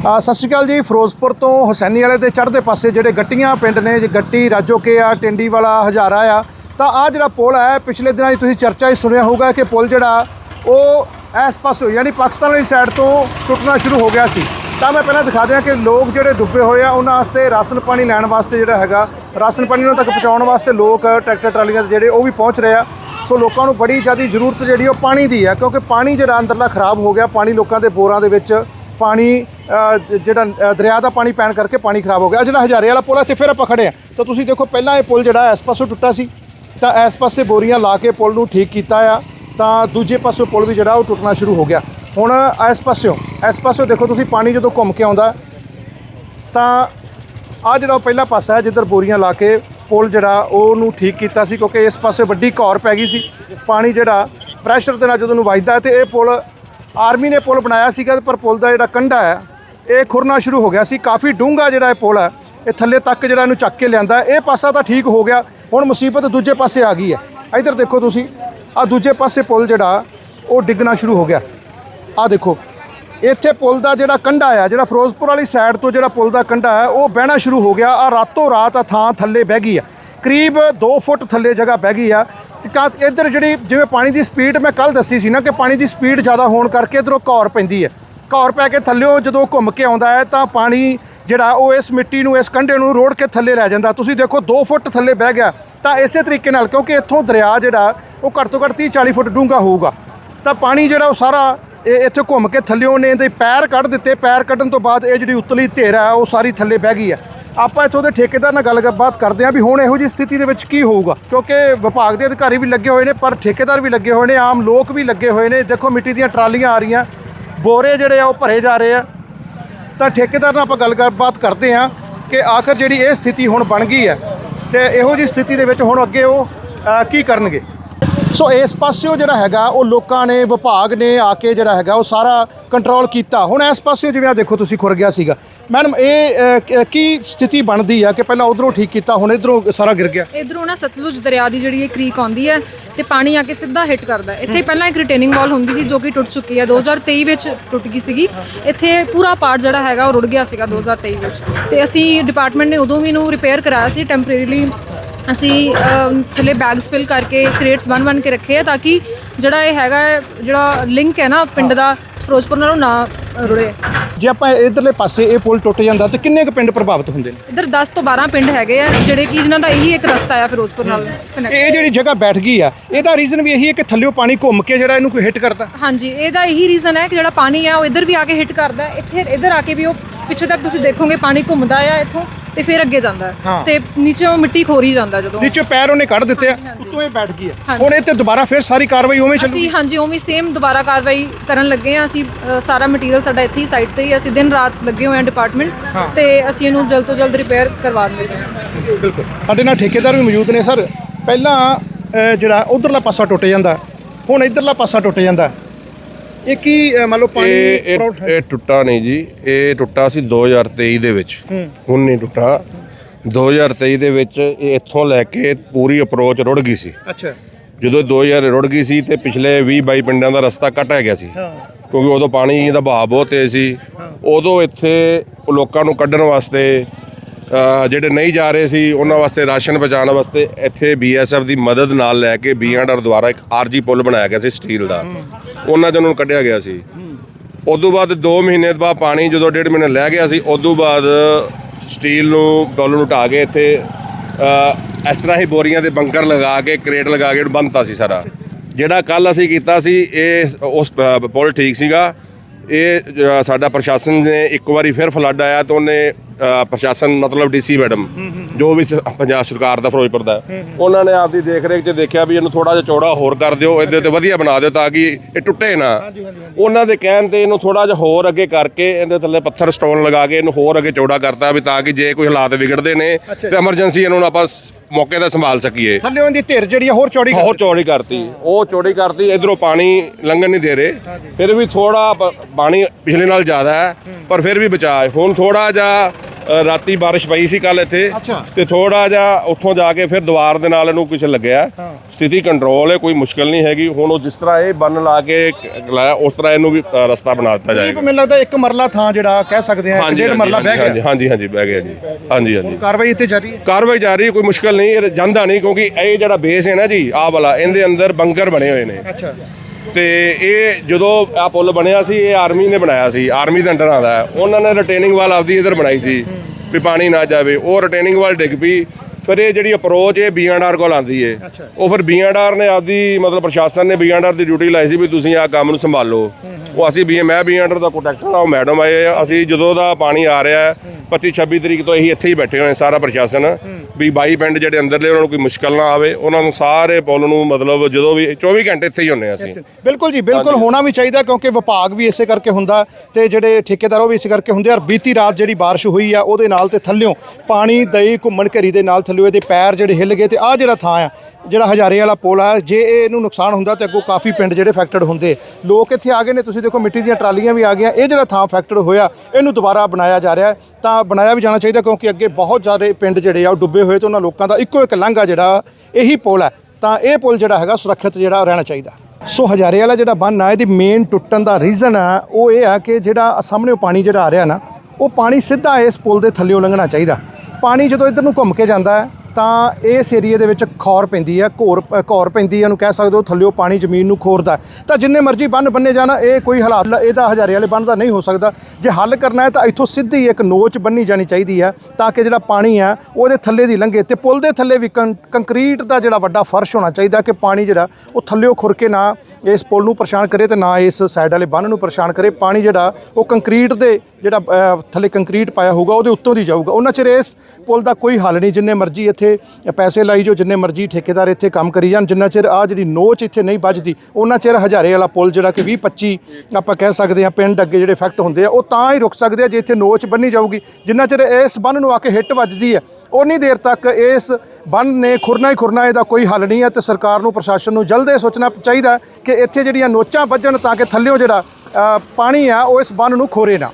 ਸਤਿ ਸ਼੍ਰੀ ਅਕਾਲ ਜੀ। ਫਿਰੋਜ਼ਪੁਰ ਤੋਂ ਹੁਸੈਨੀ ਵਾਲੇ ਦੇ ਚੜ੍ਹਦੇ ਪਾਸੇ ਜਿਹੜੇ ਗੱਟੀਆਂ ਪਿੰਡ ਨੇ, ਜੇ ਗੱਟੀ ਰਾਜੋਕੇ ਆ, ਟਿੰਡੀ ਵਾਲਾ ਹਜ਼ਾਰਾ ਆ, ਤਾਂ ਆ ਜਿਹੜਾ ਪੁਲ ਹੈ, ਪਿਛਲੇ ਦਿਨਾਂ 'ਚ ਤੁਸੀਂ ਚਰਚਾ ਹੀ ਸੁਣਿਆ ਹੋਊਗਾ ਕਿ ਪੁਲ ਜਿਹੜਾ, ਉਹ ਐਸ ਪਾਸੋਂ, ਯਾਨੀ ਪਾਕਿਸਤਾਨ ਵਾਲੀ ਸਾਈਡ ਤੋਂ ਟੁੱਟਣਾ ਸ਼ੁਰੂ ਹੋ ਗਿਆ ਸੀ। ਤਾਂ ਮੈਂ ਪਹਿਲਾਂ ਦਿਖਾ ਦਿਆਂ ਕਿ ਲੋਕ ਜਿਹੜੇ ਡੁੱਬੇ ਹੋਏ ਆ, ਉਹਨਾਂ ਵਾਸਤੇ ਰਾਸ਼ਨ ਪਾਣੀ ਲੈਣ ਵਾਸਤੇ ਜਿਹੜਾ ਹੈਗਾ, ਰਾਸ਼ਨ ਪਾਣੀ ਉਹਨਾਂ ਤੱਕ ਪਹੁੰਚਾਉਣ ਵਾਸਤੇ ਲੋਕ ਟਰੈਕਟਰ ਟਰਾਲੀਆਂ ਤੇ ਜਿਹੜੇ, ਉਹ ਵੀ ਪਹੁੰਚ ਰਹੇ ਆ। ਸੋ ਲੋਕਾਂ ਨੂੰ ਬੜੀ ਜ਼ਿਆਦਾ ਜ਼ਰੂਰਤ ਜਿਹੜੀ ਉਹ ਪਾਣੀ ਦੀ ਹੈ ਕਿਉਂਕਿ ਪਾਣੀ ਜਿਹੜਾ ਅੰਦਰਲਾ ਖਰਾਬ ਹੋ ਗਿਆ, ਪਾਣੀ ਲੋਕਾਂ ਦੇ ਬੋਰਾਂ ਦੇ ਵਿੱਚ। ਪਾਣੀ ਜਿਹੜਾ ਦਰਿਆ ਦਾ ਪਾਣੀ ਪੈਣ ਕਰਕੇ ਪਾਣੀ ਖਰਾਬ ਹੋ ਗਿਆ। ਜਿਹੜਾ ਹਜ਼ਾਰੇ ਵਾਲਾ ਪੁਲ ਹੈ ਇੱਥੇ ਫਿਰ ਆਪਾਂ ਖੜੇ ਆ। ਤਾਂ ਤੁਸੀਂ ਦੇਖੋ, ਪਹਿਲਾਂ ਇਹ ਪੁਲ ਜਿਹੜਾ ਇਸ ਪਾਸੋਂ ਟੁੱਟਾ ਸੀ। ਤਾਂ ਇਸ ਪਾਸੇ ਬੋਰੀਆਂ ਲਾ ਕੇ ਪੁਲ ਨੂੰ ਠੀਕ ਕੀਤਾ ਆ। ਤਾਂ ਦੂਜੇ ਪਾਸੋਂ ਪੁਲ ਵੀ ਜਿਹੜਾ, ਉਹ ਟੁੱਟਣਾ ਸ਼ੁਰੂ ਹੋ ਗਿਆ। ਹੁਣ ਇਸ ਪਾਸਿਓਂ ਇਸ ਪਾਸਿਓਂ ਦੇਖੋ ਤੁਸੀਂ ਪਾਣੀ ਜਦੋਂ ਘੁੰਮ ਕੇ ਆਉਂਦਾ, ਤਾਂ ਆ ਜਿਹੜਾ ਉਹ ਪਹਿਲਾ ਪਾਸਾ ਹੈ, ਜਿੱਧਰ ਬੋਰੀਆਂ ਲਾ ਕੇ ਪੁਲ ਜਿਹੜਾ, ਉਹਨੂੰ ਠੀਕ ਕੀਤਾ ਸੀ, ਕਿਉਂਕਿ ਇਸ ਪਾਸੇ ਵੱਡੀ ਘੌਰ ਪੈ ਗਈ ਸੀ। ਪਾਣੀ ਜਿਹੜਾ, ਪ੍ਰੈਸ਼ਰ ਦੇ ਨਾਲ ਜਦੋਂ ਨੂੰ ਵੱਜਦਾ ਤੇ ਇਹ ਪੁਲ ਆਰਮੀ ਨੇ ਪੁਲ ਬਣਾਇਆ ਸੀਗਾ ਪਰ ਪੁਲ ਦਾ ਜਿਹੜਾ ਕੰਢਾ ਹੈ, ਇਹ ਖੁਰਨਾ ਸ਼ੁਰੂ ਹੋ ਗਿਆ ਸੀ। ਕਾਫੀ ਡੂੰਘਾ ਜਿਹੜਾ ਇਹ ਪੁਲ ਹੈ, ਇਹ ਥੱਲੇ ਤੱਕ ਜਿਹੜਾ ਇਹਨੂੰ ਚੱਕ ਕੇ ਲਿਆਂਦਾ। ਇਹ ਪਾਸਾ ਤਾਂ ਠੀਕ ਹੋ ਗਿਆ, ਹੁਣ ਮੁਸੀਬਤ ਦੂਜੇ ਪਾਸੇ ਆ ਗਈ ਹੈ। ਇੱਧਰ ਦੇਖੋ ਤੁਸੀਂ ਆ ਦੂਜੇ ਪਾਸੇ ਪੁਲ ਜਿਹੜਾ, ਉਹ ਡਿੱਗਣਾ ਸ਼ੁਰੂ ਹੋ ਗਿਆ। ਆ ਦੇਖੋ, ਇੱਥੇ ਪੁਲ ਦਾ ਜਿਹੜਾ ਕੰਢਾ ਆ, ਜਿਹੜਾ ਫਿਰੋਜ਼ਪੁਰ ਵਾਲੀ ਸਾਈਡ ਤੋਂ ਜਿਹੜਾ ਪੁਲ ਦਾ ਕੰਢਾ ਹੈ, ਉਹ ਬਹਿਣਾ ਸ਼ੁਰੂ ਹੋ ਗਿਆ। ਆ ਰਾਤੋਂ ਰਾਤ ਆ ਥਾਂ ਥੱਲੇ ਬਹਿ ਗਈ ਆ ਕਰੀਬ 2 ਫੁੱਟ ਥੱਲੇ ਜਗ੍ਹਾ ਬਹਿ ਗਈ ਆ। ਤੇ ਇੱਧਰ ਜਿਹੜੀ ਜਿਵੇਂ ਪਾਣੀ ਦੀ ਸਪੀਡ ਮੈਂ ਕੱਲ ਦੱਸੀ ਸੀ ਨਾ ਕਿ ਪਾਣੀ ਦੀ ਸਪੀਡ ਜ਼ਿਆਦਾ ਹੋਣ ਕਰਕੇ ਇੱਧਰੋਂ ਘੌਰ ਪੈਂਦੀ ਹੈ। ਘੌਰ ਪੈ ਕੇ ਥੱਲਿਓ ਜਦੋਂ ਘੁੰਮ ਕੇ ਆਉਂਦਾ ਹੈ ਤਾਂ ਪਾਣੀ ਜਿਹੜਾ ਉਹ ਇਸ ਮਿੱਟੀ ਨੂੰ, ਇਸ ਕੰਢੇ ਨੂੰ ਰੋੜ ਕੇ ਥੱਲੇ ਲੈ ਜਾਂਦਾ। ਤੁਸੀਂ ਦੇਖੋ 2 ਫੁੱਟ ਥੱਲੇ ਬਹਿ ਗਿਆ ਤਾਂ ਇਸੇ ਤਰੀਕੇ ਨਾਲ ਕਿਉਂਕਿ ਇੱਥੋਂ ਦਰਿਆ ਜਿਹੜਾ, ਉਹ ਘੱਟ ਤੋਂ ਘੱਟ 30 40 ਫੁੱਟ ਡੂੰਘਾ ਹੋਊਗਾ। ਤਾਂ ਪਾਣੀ ਜਿਹੜਾ ਉਹ ਸਾਰਾ ਇਹ ਇੱਥੇ ਘੁੰਮ ਕੇ ਥੱਲਿਓਂ ਨੇ ਇਹਦੇ ਪੈਰ ਕੱਢ ਦਿੱਤੇ। ਪੈਰ ਕੱਢਣ ਤੋਂ ਬਾਅਦ ਇਹ ਜਿਹੜੀ ਉਤਲੀ ਧੇਰਾ ਉਹ ਸਾਰੀ ਥੱਲੇ ਬਹਿ ਗਈ ਹੈ। ਆਪਾਂ ਇੱਥੋਂ ਦੇ ਠੇਕੇਦਾਰ ਨਾਲ ਗੱਲਬਾਤ ਕਰਦੇ ਹਾਂ ਵੀ ਹੁਣ ਇਹੋ ਜਿਹੀ ਸਥਿਤੀ ਦੇ ਵਿੱਚ ਕੀ ਹੋਊਗਾ। ਕਿਉਂਕਿ ਵਿਭਾਗ ਦੇ ਅਧਿਕਾਰੀ ਵੀ ਲੱਗੇ ਹੋਏ ਨੇ, ਪਰ ਠੇਕੇਦਾਰ ਵੀ ਲੱਗੇ ਹੋਏ ਨੇ, ਆਮ ਲੋਕ ਵੀ ਲੱਗੇ ਹੋਏ ਨੇ। ਦੇਖੋ, ਮਿੱਟੀ ਦੀਆਂ ਟਰਾਲੀਆਂ ਆ ਰਹੀਆਂ। ਬੋਰੇ ਜਿਹੜੇ ਆ, ਉਹ ਭਰੇ ਜਾ ਰਹੇ ਆ। ਤਾਂ ਠੇਕੇਦਾਰ ਨਾਲ ਆਪਾਂ ਗੱਲਬਾਤ ਕਰਦੇ ਹਾਂ ਕਿ ਆਖਰ ਜਿਹੜੀ ਇਹ ਸਥਿਤੀ ਹੁਣ ਬਣ ਗਈ ਹੈ ਤੇ ਇਹੋ ਜਿਹੀ ਸਥਿਤੀ ਦੇ ਵਿੱਚ ਹੁਣ ਅੱਗੇ ਉਹ ਕੀ ਕਰਨਗੇ? ਸੋ ਇਸ ਪਾਸਿਓ ਜਿਹੜਾ ਹੈਗਾ ਉਹ ਲੋਕਾਂ ਨੇ ਵਿਭਾਗ ਨੇ ਆ ਕੇ ਜਿਹੜਾ ਹੈਗਾ ਉਹ ਸਾਰਾ ਕੰਟਰੋਲ ਕੀਤਾ। ਹੁਣ ਇਸ ਪਾਸਿਓ ਜਿਵੇਂ ਆ ਦੇਖੋ ਤੁਸੀਂ ਖੁਰ ਗਿਆ ਸੀਗਾ। ਮੈਡਮ ਇਹ ਅ, ਕੀ ਸਥਿਤੀ ਬਣਦੀ ਆ ਕਿ ਪਹਿਲਾਂ ਉਧਰੋਂ ਠੀਕ ਕੀਤਾ ਹੁਣ ਇਧਰੋਂ ਸਾਰਾ ਗਿਰ ਗਿਆ? ਇਧਰੋਂ ਨਾ ਸਤਲੁਜ ਦਰਿਆ ਦੀ ਜਿਹੜੀ ਇਹ ਕ੍ਰੀਕ ਆਉਂਦੀ ਹੈ ਤੇ ਪਾਣੀ ਆ ਕੇ ਸਿੱਧਾ ਹਿੱਟ ਕਰਦਾ ਹੈ। ਇੱਥੇ ਪਹਿਲਾਂ ਇੱਕ ਰਿਟੇਨਿੰਗ ਵਾਲ ਹੁੰਦੀ ਸੀ ਜੋ ਕਿ ਟੁੱਟ ਚੁੱਕੀ ਹੈ। 2023 ਵਿੱਚ ਟੁੱਟ ਗਈ ਸੀਗੀ। ਇੱਥੇ ਪੂਰਾ ਪਾਰਟ ਜਿਹੜਾ ਹੈਗਾ ਉਹ ਰੁੜ ਗਿਆ ਸੀਗਾ 2023 ਵਿੱਚ। ਤੇ ਅਸੀਂ ਡਿਪਾਰਟਮੈਂਟ ਨੇ ਉਦੋਂ ਵੀ ਇਹਨੂੰ ਰਿਪੇਅਰ ਕਰਾਇਆ ਸੀ ਟੈਂਪਰੇਰੀਲੀ ਅਸੀਂ ਥੱਲੇ ਬੈਗਸ ਫਿਲ ਕਰਕੇ ਕ੍ਰੇਟਸ ਬਨ ਬਨ ਕੇ ਰੱਖੇ ਆ ਤਾਂ ਕਿ ਜਿਹੜਾ ਇਹ ਹੈਗਾ ਜਿਹੜਾ ਲਿੰਕ ਹੈ ਨਾ ਪਿੰਡ ਦਾ ਫਿਰੋਜ਼ਪੁਰ ਨਾਲੋਂ ਨਾ ਰੁੜੇ। ਜੇ ਆਪਾਂ ਇਧਰਲੇ ਪਾਸੇ ਇਹ ਪੁਲ ਟੁੱਟ ਜਾਂਦਾ ਤਾਂ ਕਿੰਨੇ ਕੁ ਪਿੰਡ ਪ੍ਰਭਾਵਿਤ ਹੁੰਦੇ ਨੇ? ਇੱਧਰ 10 ਤੋਂ 12 ਪਿੰਡ ਹੈਗੇ ਆ ਜਿਹੜੇ ਕਿ ਜਿਨ੍ਹਾਂ ਦਾ ਇਹੀ ਇੱਕ ਰਸਤਾ ਆ ਫਿਰੋਜ਼ਪੁਰ ਨਾਲ ਇਹ ਜਿਹੜੀ ਜਗ੍ਹਾ ਬੈਠ ਗਈ ਆ ਇਹਦਾ ਰੀਜ਼ਨ ਵੀ ਇਹੀ ਹੈ ਕਿ ਥੱਲਿਓਂ ਪਾਣੀ ਘੁੰਮ ਕੇ ਜਿਹੜਾ ਇਹਨੂੰ ਕੋਈ ਹਿੱਟ ਕਰਦਾ? ਹਾਂਜੀ ਇਹਦਾ ਇਹੀ ਰੀਜ਼ਨ ਹੈ ਕਿ ਜਿਹੜਾ ਪਾਣੀ ਆ ਉਹ ਇੱਧਰ ਵੀ ਆ ਕੇ ਹਿੱਟ ਕਰਦਾ। ਇੱਥੇ ਇੱਧਰ ਆ ਕੇ ਵੀ ਉਹ ਪਿੱਛੇ ਤੱਕ ਤੁਸੀਂ ਦੇਖੋਗੇ ਪਾਣੀ ਘੁੰਮਦਾ ਆ ਇੱਥੋਂ। ਤੇ ਫਿਰ ਅੱਗੇ ਜਾਂਦਾ ਹੈ। ਹਾਂ। ਤੇ ਨੀਚੇੋਂ ਮਿੱਟੀ ਖੋਰੀ ਜਾਂਦਾ ਜਦੋਂ। ਨੀਚੇ ਪੈਰ ਉਹਨੇ ਕੱਢ ਦਿੱਤੇ ਆ। ਉੱਤੋਂ ਇਹ ਬੈਠ ਗਈ ਆ। ਹਾਂਜੀ। ਹੁਣ ਇਹ ਤੇ ਦੁਬਾਰਾ ਫਿਰ ਸਾਰੀ ਕਾਰਵਾਈ ਉਵੇਂ ਚੱਲੂ ਅਸੀਂ ਹਾਂਜੀ ਉਵੇਂ ਸੇਮ ਦੁਬਾਰਾ ਕਾਰਵਾਈ ਕਰਨ ਲੱਗੇ ਆ ਅਸੀਂ ਅ, ਸਾਰਾ ਮਟੀਰੀਅਲ ਸਾਡਾ ਇੱਥੇ ਹੀ ਸਾਈਟ ਤੇ ਹੀ ਹੈ। ਅਸੀਂ ਦਿਨ ਰਾਤ ਲੱਗੇ ਹੋਏ ਆ ਡਿਪਾਰਟਮੈਂਟ ਤੇ ਅਸੀਂ ਇਹਨੂੰ ਜਲਦ ਤੋਂ ਜਲਦ ਰਿਪੇਅਰ ਕਰਵਾ ਦਿੰਦੇ ਹਾਂ। ਬਿਲਕੁਲ। ਸਾਡੇ ਨਾਲ ਠੇਕੇਦਾਰ ਵੀ ਮੌਜੂਦ ਨੇ ਸਰ। ਪਹਿਲਾਂ ਅਹ, ਜਿਹੜਾ ਉਧਰਲਾ ਪਾਸਾ ਟੁੱਟ ਜਾਂਦਾ ਹੁਣ ਇਧਰਲਾ ਪਾਸਾ ਟੁੱਟ ਜਾਂਦਾ। ਇਹ ਕੀ ਮੰਨ ਲਓ ਪਾਣੀ ਇਹ ਪ੍ਰੌਠ- ਇਹ ਇਹ ਟੁੱਟਾ ਨਹੀਂ ਜੀ। ਇਹ ਟੁੱਟਾ ਸੀ 2023 ਦੇ ਵਿੱਚ। ਹੁਣ ਨਹੀਂ ਟੁੱਟਾ। 2023 ਦੇ ਵਿੱਚ ਇਹ ਇੱਥੋਂ ਲੈ ਕੇ ਪੂਰੀ ਅਪਰੋਚ ਰੁੜ ਗਈ ਸੀ। ਅੱਛਾ। ਜਦੋਂ 2000 ਰੁੜ ਗਈ ਸੀ ਤੇ ਪਿਛਲੇ 20 22 ਪਿੰਡਾਂ ਦਾ ਰਸਤਾ ਕੱਟਿਆ ਗਿਆ ਸੀ। ਕਿਉਂਕਿ ਉਦੋਂ ਪਾਣੀ ਦਾ ਵਹਾਅ ਬਹੁਤ ਤੇਜ਼ ਸੀ। ਉਦੋਂ ਇੱਥੇ ਉਹ ਲੋਕਾਂ ਨੂੰ ਕੱਢਣ ਵਾਸਤੇ ਅ, ਜਿਹੜੇ ਨਹੀਂ ਜਾ ਰਹੇ ਸੀ ਉਹਨਾਂ ਵਾਸਤੇ ਰਾਸ਼ਨ ਪਹੁੰਚਾਉਣ ਵਾਸਤੇ ਇੱਥੇ ਬੀਐਸਐਫ ਦੀ ਮਦਦ ਨਾਲ ਲੈ ਕੇ ਬੀਐਨਆਰ ਦੁਆਰਾ ਇੱਕ ਆਰਜੀ ਪੁਲ ਬਣਾਇਆ ਗਿਆ ਸੀ ਸਟੀਲ ਦਾ। ਉਹਨਾਂ 'ਚ ਉਹਨਾਂ ਨੂੰ ਕੱਢਿਆ ਗਿਆ ਸੀ। ਉਦੋਂ ਬਾਅਦ 2 ਮਹੀਨੇ ਬਾਅਦ ਪਾਣੀ ਜਦੋਂ ਡੇਢ ਮਹੀਨੇ ਲੈ ਗਿਆ ਸੀ, ਉਦੋਂ ਬਾਅਦ ਸਟੀਲ ਨੂੰ ਪੁਲ ਨੂੰ ਢਾ ਕੇ ਇੱਥੇ ਇਸ ਤਰ੍ਹਾਂ ਹੀ ਬੋਰੀਆਂ ਦੇ ਬੰਕਰ ਲਗਾ ਕੇ, ਕ੍ਰੇਟ ਲਗਾ ਕੇ ਇਹਨੂੰ ਬੰਨਤਾ ਸੀ ਸਾਰਾ। ਜਿਹੜਾ ਕੱਲ ਅਸੀਂ ਕੀਤਾ ਸੀ, ਇਹ ਉਸ ਪੁਲ ਠੀਕ ਸੀਗਾ। ਇਹ ਸਾਡਾ ਪ੍ਰਸ਼ਾਸਨ ਨੇ ਇੱਕ ਵਾਰੀ ਫਿਰ ਫਲੱਡ ਆਇਆ ਤਾਂ ਉਹਨੇ ਪ੍ਰਸ਼ਾਸਨ ਮਤਲਬ ਡੀਸੀ ਮੈਡਮ ਜੋ ਵੀ ਸ- ਪੰਜਾਬ ਸਰਕਾਰ ਦਾ ਫਿਰੋਜ਼ਪੁਰ ਦਾ ਹੈ, ਉਹਨਾਂ ਨੇ ਆਪਦੀ ਦੇਖ ਰੇਖ 'ਚ ਦੇਖਿਆ ਵੀ ਇਹਨੂੰ ਥੋੜਾ ਜਿਹਾ ਚੌੜਾ ਹੋਰ ਕਰ ਦਿਓ ਇਹਦੇ ਉੱਤੇ ਵਧੀਆ ਬਣਾ ਦਿਓ ਤਾਂ ਕਿ ਇਹ ਟੁੱਟੇ ਨਾ। ਉਹਨਾਂ ਦੇ ਕਹਿਣ ਤੇ ਇਹਨੂੰ ਥੋੜਾ ਜਿਹਾ ਹੋਰ ਅੱਗੇ ਕਰਕੇ ਇਹਦੇ ਥੱਲੇ ਪੱਥਰ ਸਟੋਨ ਲਗਾ ਕੇ ਇਹਨੂੰ ਹੋਰ ਅੱਗੇ ਚੌੜਾ ਕਰਤਾ ਵੀ ਤਾਂ ਕਿ ਜੇ ਕੋਈ ਹਾਲਾਤ ਵਿਗੜਦੇ ਨੇ ਤੇ ਐਮਰਜੈਂਸੀ ਇਹਨੂੰ ਆਪਾਂ ਸ- ਮੌਕੇ ਤੇ ਸੰਭਾਲ ਸਕੀਏ। ਥੱਲੇ ਉਹਦੀ ਧਿਰ ਜਿਹੜੀ ਆ ਹੋਰ ਚੌੜੀ ਕਰ ਬਹੁਤ ਚੌੜੀ ਕਰਤੀ ਉਹ ਚੌੜੀ ਕਰਤੀ ਇਧਰੋਂ ਪਾਣੀ ਲੰਘਣ ਨਹੀਂ ਦੇ ਰਹੇ। ਫਿਰ ਵੀ ਥੋੜਾ ਪਾਣੀ ਪਿਛਲੇ ਨਾਲ ਜ਼ਿਆਦਾ ਹੈ ਪਰ ਫਿਰ ਵੀ ਬਚਾਅ ਹੈ। ਹੁਣ ਥੋੜਾ ਜਿਹਾ ਰਾਤੀ ਬਾਰਿਸ਼ ਪਈ ਸੀ ਕੱਲ ਇੱਥੇ। ਤੇ ਥੋੜਾ ਜਿਹਾ ਉੱਥੋਂ ਜਾ ਕੇ ਫਿਰ ਦੀਵਾਰ ਦੇ ਨਾਲ ਇਹਨੂੰ ਕੁਝ ਲੱਗਿਆ। ਸਥਿਤੀ ਕੰਟਰੋਲ ਹੈ ਕੋਈ ਮੁਸ਼ਕਲ ਨਹੀਂ ਹੈਗੀ। ਹੁਣ ਉਹ ਜਿਸ ਤਰ੍ਹਾਂ ਇਹ ਬੰਨ ਲਾ ਕੇ ਲਾਇਆ ਉਸ ਤਰ੍ਹਾਂ ਇਹਨੂੰ ਵੀ ਰਸਤਾ ਬਣਾ ਦਿੱਤਾ ਜਾਏਗਾ। ਮੈਨੂੰ ਲੱਗਦਾ ਇੱਕ ਮਰਲਾ ਥਾਂ ਜਿਹੜਾ ਕਹਿ ਸਕਦੇ ਆ ਡੇਢ ਮਰਲਾ ਬਹਿ ਗਿਆ। ਹਾਂਜੀ ਹਾਂਜੀ ਬਹਿ ਗਿਆ ਜੀ। ਹਾਂਜੀ ਹਾਂਜੀ। ਕਾਰਵਾਈ ਇੱਥੇ ਜਾਰੀ ਹੈ? ਕਾਰਵਾਈ ਜਾਰੀ ਹੈ, ਕੋਈ ਮੁਸ਼ਕਲ ਨਹੀਂ ਇਹ ਜਾਂਦਾ ਨਹੀਂ ਕਿਉਂਕਿ ਇਹ ਜਿਹੜਾ ਬੇਸ ਹੈ ਨਾ ਜੀ ਆਹ ਵਾਲਾ ਇਹਦੇ ਅੰਦਰ ਬੰਕਰ ਬਣੇ ਹੋਏ ਨੇ। ਅੱਛਾ। ਤੇ ਇਹ ਜਦੋਂ ਆ ਪੁਲ ਬਣਿਆ ਸੀ ਇਹ ਆਰਮੀ ਨੇ ਬਣਾਇਆ ਸੀ ਆਰਮੀ ਦੇ ਅੰਡਰ ਆਉਂਦਾ ਹੈ ਉਹਨਾਂ ਨੇ ਰਿਟੇਨਿੰਗ ਵਾਲ ਆਪਦੀ ਇਧਰ ਬਣਾਈ ਸੀ ਵੀ ਪਾਣੀ ਨਾ ਜਾਵੇ। ਉਹ ਰਿਟੇਨਿੰਗ ਵਾਲ ਡਿੱਗ ਪਈ। ਫਿਰ ਇਹ ਜਿਹੜੀ ਅਪਰੋਚ ਇਹ ਬੀਐਨਆਰ ਕੋਲ ਆਂਦੀ ਏ। ਉਹ ਫਿਰ ਬੀਐਨਆਰ ਨੇ ਆਪਦੀ ਮਤਲਬ ਪ੍ਰਸ਼ਾਸਨ ਨੇ ਬੀਐਨਆਰ ਦੀ ਡਿਊਟੀ ਲਾਈ ਸੀ ਵੀ ਤੁਸੀਂ ਆ ਕੰਮ ਨੂੰ ਸੰਭਾਲੋ। ਉਹ ਅਸੀਂ ਵੀ ਮੈਂ ਬੀਐਨਆਰ ਦਾ ਕੰਟੈਕਟਰ ਆ ਉਹ ਮੈਡਮ ਆਏ। ਅਸੀਂ ਜਦੋਂ ਦਾ ਪਾਣੀ ਆ ਰਿਹਾ ਹੈ 25 26 ਤਰੀਕ ਤੋਂ ਅਸੀਂ ਇੱਥੇ ਹੀ ਬੈਠੇ ਹੋਏ ਸਾਰਾ ਪ੍ਰਸ਼ਾਸਨ। ਵੀ 22 ਪਿੰਡ ਜਿਹੜੇ ਅੰਦਰਲੇ ਉਹਨਾਂ ਨੂੰ ਕੋਈ ਮੁਸ਼ਕਲ ਨਾ ਆਵੇ ਉਹਨਾਂ ਨੂੰ ਸਾਰੇ ਪੁਲ ਨੂੰ ਮਤਲਬ ਜਦੋਂ ਵੀ 24 ਘੰਟੇ ਇੱਥੇ ਹੀ ਹੁੰਨੇ ਅਸੀਂ। ਬਿਲਕੁਲ ਜੀ ਬਿਲਕੁਲ ਹੋਣਾ ਵੀ ਚਾਹੀਦਾ ਕਿਉਂਕਿ ਵਿਭਾਗ ਵੀ ਇਸੇ ਕਰਕੇ ਹੁੰਦਾ ਤੇ ਜਿਹੜੇ ਠੇਕੇਦਾਰ ਉਹ ਵੀ ਇਸੇ ਕਰਕੇ ਹੁੰਦੇ ਆ। ਔਰ ਬੀਤੀ ਰਾਤ ਜਿਹੜੀ ਬਾਰਿਸ਼ ਹੋਈ ਆ ਉਹਦੇ ਨਾਲ ਤੇ ਥੱਲਿਓਂ ਪਾਣੀ ਦਈ ਘੁੰਮਣ ਘਰੀ ਦੇ ਨਾਲ ਥੱਲਿਓ ਇਹਦੇ ਪੈਰ ਜਿਹੜੇ ਹਿੱਲ ਗਏ ਤੇ ਆ ਜਿਹੜਾ ਥਾਂ ਆ ਜਿਹੜਾ ਹਜ਼ਾਰੇ ਵਾਲਾ ਪੁਲ ਆ ਜੇ ਇਹ ਇਹਨੂੰ ਨੁਕਸਾਨ ਹੁੰਦਾ ਤੇ ਅੱਗੋਂ ਕਾਫੀ ਪਿੰਡ ਜਿਹੜੇ ਅਫੈਕਟਡ ਹੁੰਦੇ ਲੋਕ ਇੱਥੇ ਆ ਗਏ ਨੇ ਤੁਸੀਂ ਦੇਖੋ ਮਿੱਟੀ ਦੀਆਂ ਟਰਾਲੀਆਂ ਵੀ ਆ ਗਈਆਂ ਇਹ ਜਿਹੜਾ ਥਾਂ ਅਫੈਕਟਡ ਹੋਇਆ ਇਹਨੂੰ ਦੁਬਾਰਾ ਬਣਾਇਆ ਜਾ ਰਿਹਾ। ਤਾਂ ਬਣਾਇਆ ਵੀ ਜਾਣਾ ਚਾਹੀਦਾ ਕਿਉਂਕਿ ਅੱਗੇ ਬਹੁਤ ਜ਼ਿਆਦਾ ਪਿੰਡ ਜਿਹੜੇ ਆ ਉਹ ਡੁੱਬੇ ਹੋਏ ਤੇ ਉਹਨਾਂ ਲੋਕਾਂ ਦਾ ਇੱਕੋ ਇੱਕ ਲਾਂਘਾ ਜਿਹੜਾ ਇਹੀ ਪੁਲ ਹੈ। ਤਾਂ ਇਹ ਪੁਲ ਜਿਹੜਾ ਹੈਗਾ ਸੁਰੱਖਿਅਤ ਜਿਹੜਾ ਰਹਿਣਾ ਚਾਹੀਦਾ। ਸੋ ਹਜ਼ਾਰੇ ਵਾਲਾ ਜਿਹੜਾ ਬੰਨ ਆ, ਇਹਦੀ ਮੇਨ ਟੁੱਟਣ ਦਾ ਰੀਜ਼ਨ ਆ, ਉਹ ਇਹ ਆ ਕਿ ਜਿਹੜਾ ਸਾਹਮਣੇ ਉਹ ਪਾਣੀ ਜਿਹੜਾ ਆ ਰਿਹਾ ਨਾ, ਉਹ ਪਾਣੀ ਸਿੱਧਾ ਇਸ ਪੁਲ ਦੇ ਥੱਲੇੋਂ ਲੰਘਣਾ ਚਾਹੀਦਾ। ਪਾਣੀ ਜਦੋਂ ਇੱਧਰ ਨੂੰ ਘੁੰਮ ਕੇ ਜਾਂਦਾ ਹੈ ਤਾਂ ਇਸ ਏਰੀਏ ਦੇ ਵਿੱਚ ਖੌਰ ਪੈਂਦੀ ਹੈ ਘੋਰ ਅ, ਘੌਰ ਪੈਂਦੀ ਹੈ ਉਹਨੂੰ ਕਹਿ ਸਕਦੇ ਹੋ ਥੱਲਿਓ ਪਾਣੀ ਜ਼ਮੀਨ ਨੂੰ ਖੋਰਦਾ ਤਾਂ ਜਿੰਨੇ ਮਰਜ਼ੀ ਬੰਨ ਬੰਨੇ ਜਾਣਾ ਇਹ ਕੋਈ ਹਾਲਾਤ ਲ- ਇਹਦਾ ਹਜ਼ਾਰੇ ਵਾਲੇ ਬੰਨ ਦਾ ਨਹੀਂ ਹੋ ਸਕਦਾ। ਜੇ ਹੱਲ ਕਰਨਾ ਹੈ ਤਾਂ ਇੱਥੋਂ ਸਿੱਧੀ ਇੱਕ ਨੋਚ ਬੰਨੀ ਜਾਣੀ ਚਾਹੀਦੀ ਹੈ ਤਾਂ ਕਿ ਜਿਹੜਾ ਪਾਣੀ ਹੈ ਉਹਦੇ ਥੱਲੇ ਦੀ ਲੰਘੇ। ਤੇ ਪੁਲ ਦੇ ਥੱਲੇ ਵੀ ਕੰ- ਕੰਕਰੀਟ ਦਾ ਜਿਹੜਾ ਵੱਡਾ ਫਰਸ਼ ਹੋਣਾ ਚਾਹੀਦਾ ਕਿ ਪਾਣੀ ਜਿਹੜਾ ਉਹ ਥੱਲਿਓ ਖੁਰ ਕੇ ਨਾ ਇਸ ਪੁਲ ਨੂੰ ਪਰੇਸ਼ਾਨ ਕਰੇ ਤੇ ਨਾ ਇਸ ਸਾਈਡ ਵਾਲੇ ਬੰਨ ਨੂੰ ਪਰੇਸ਼ਾਨ ਕਰੇ। ਪਾਣੀ ਜਿਹੜਾ ਉਹ ਕੰਕਰੀਟ ਦੇ ਜਿਹੜਾ ਥੱਲੇ ਕੰਕਰੀਟ ਪਾਇਆ ਹੋਊਗਾ ਉਹਦੇ ਉੱਤੋਂ ਦੀ ਜਾਊਗਾ। ਉਹਨਾਂ ਚਿਰ ਇਸ ਪੁਲ ਦਾ ਕੋਈ ਹੱਲ ਨਹੀਂ ਜਿੰਨੇ ਮਰਜ਼ੀ ਇੱਥੇ ਪੈਸੇ ਲਾਈ ਜੋ ਜਿੰਨੇ ਮਰਜ਼ੀ ਠੇਕੇਦਾਰ ਇੱਥੇ ਕੰਮ ਕਰੀ ਜਾਣ, ਜਿੰਨਾ ਚਿਰ ਆ ਜਿਹੜੀ ਨੋਚ ਇੱਥੇ ਨਹੀਂ ਵੱਜਦੀ, ਉਹਨਾਂ ਚਿਰ ਹਜ਼ਾਰੇ ਵਾਲਾ ਪੁਲ ਜਿਹੜਾ ਕਿ 20 25 ਆਪਾਂ ਕਹਿ ਸਕਦੇ ਹਾਂ ਪਿੰਡ ਅੱਗੇ ਜਿਹੜੇ ਇਫੈਕਟ ਹੁੰਦੇ ਆ, ਉਹ ਤਾਂ ਹੀ ਰੁਕ ਸਕਦੇ ਆ ਜੇ ਇੱਥੇ ਨੋਚ ਬੰਨੀ ਜਾਊਗੀ। ਜਿੰਨਾ ਚਿਰ ਇਸ ਬੰਨ ਨੂੰ ਆ ਕੇ ਹਿੱਟ ਵੱਜਦੀ ਹੈ ਉਨੀ ਦੇਰ ਤੱਕ ਇਸ ਬੰਨ ਨੇ ਖੁਰਨਾ ਹੀ ਖੁਰਨਾ, ਇਹਦਾ ਕੋਈ ਹੱਲ ਨਹੀਂ ਹੈ ਤੇ ਸਰਕਾਰ ਨੂੰ, ਪ੍ਰਸ਼ਾਸਨ ਨੂੰ ਜਲਦ ਇਹ ਸੋਚਣਾ ਚਾਹੀਦਾ ਕਿ ਇੱਥੇ ਜਿਹੜੀਆਂ ਨੋਚਾਂ ਵੱਜਣ ਤਾਂ ਕਿ ਥੱਲਿਓ ਜਿਹੜਾ ਪਾਣੀ ਆ, ਉਹ ਇਸ ਬੰਨ ਨੂੰ ਖੋਰੇ ਨਾ।